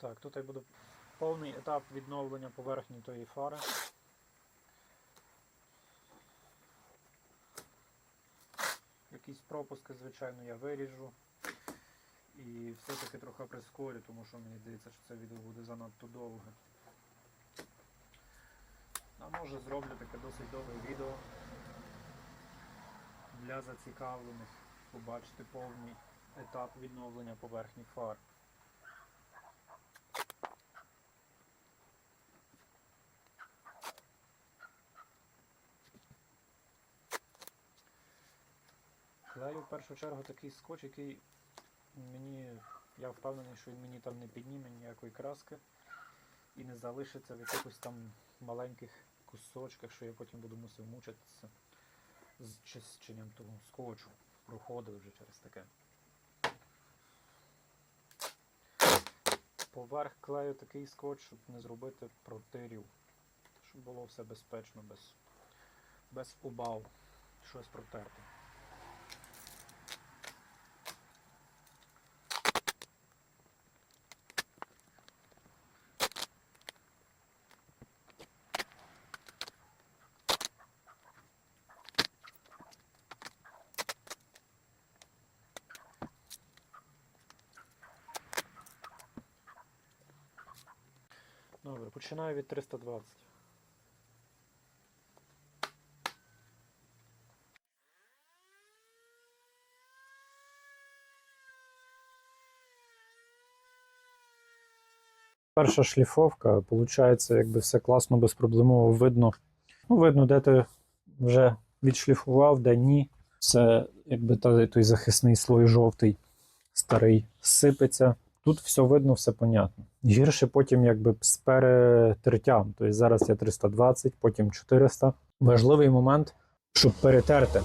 Так, тут буде повний етап відновлення поверхні тої фари. Якісь пропуски, звичайно, я виріжу. І все-таки трохи прискорю, тому що мені здається, що це відео буде занадто довге. А може зроблю таке досить довге відео для зацікавлених побачити повний етап відновлення поверхні фар. Клею в першу чергу такий скотч, який мені, я впевнений, що він мені там не підніме ніякої краски і не залишиться в якихось там маленьких кусочках, що я потім буду мусив мучитися з чищенням того скотчу. Проходив вже через таке. Поверх клею такий скотч, щоб не зробити протирів. Щоб було все безпечно, без, без убав. Щось протерти. Добре, починаю від 320. Перша шліфовка, виходить, якби все класно, безпроблемово видно. Ну, видно, де ти вже відшліфував, де ні. Це якби той, захисний слой жовтий, старий, сипеться. Тут все видно, все понятно. Гірше потім якби з перетертям. Тобто зараз я 320, потім 400. Важливий момент, щоб перетерти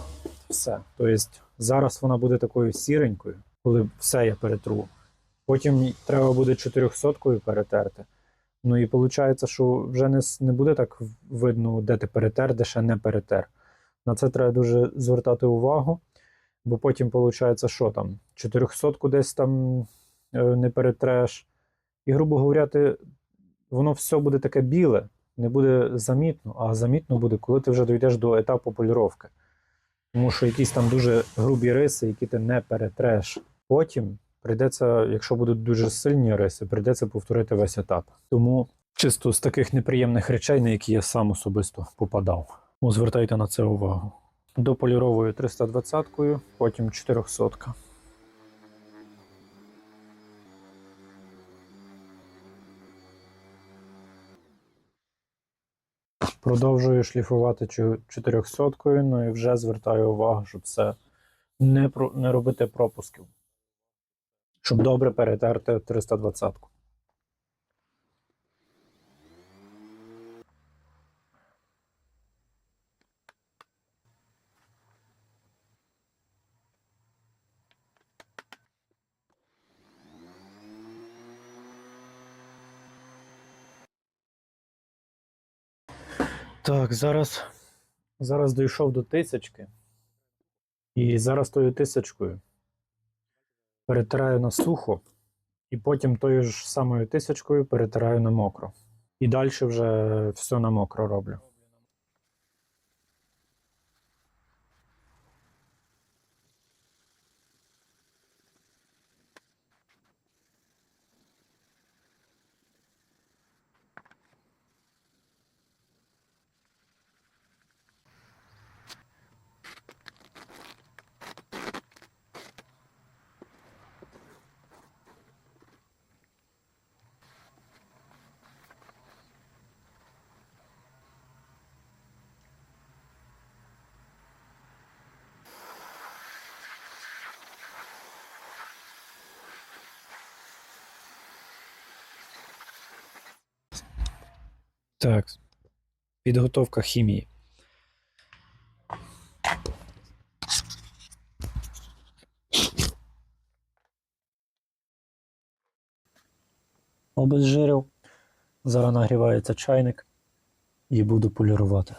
все. Тобто зараз вона буде такою сіренькою, коли все я перетру. Потім треба буде 400 перетерти. Ну і виходить, що вже не, не буде так видно, де ти перетер, де ще не перетер. На це треба дуже звертати увагу, бо потім виходить, що там 400 десь там не перетреш. І, грубо говоря, воно все буде таке біле, не буде замітно, а замітно буде, коли ти вже дійдеш до етапу поліровки. Тому що якісь там дуже грубі риси, які ти не перетреш. Потім прийдеться, якщо будуть дуже сильні риси, прийдеться повторити весь етап. Тому чисто з таких неприємних речей, на які я сам особисто попадав. Звертайте на це увагу. Дополіровую 320-кою, потім 400. Продовжую шліфувати 400 ну і вже звертаю увагу, щоб це не, про, не робити пропусків. Щоб добре перетерти 320. Так, зараз, зараз дійшов до тисячки. І зараз тою тисячкою перетираю на сухо, і потім тою ж самою тисячкою перетираю на мокро. І далі вже все на мокро роблю. Так. Підготовка хімії. Обезжирив. Зараз нагрівається чайник і буду полірувати.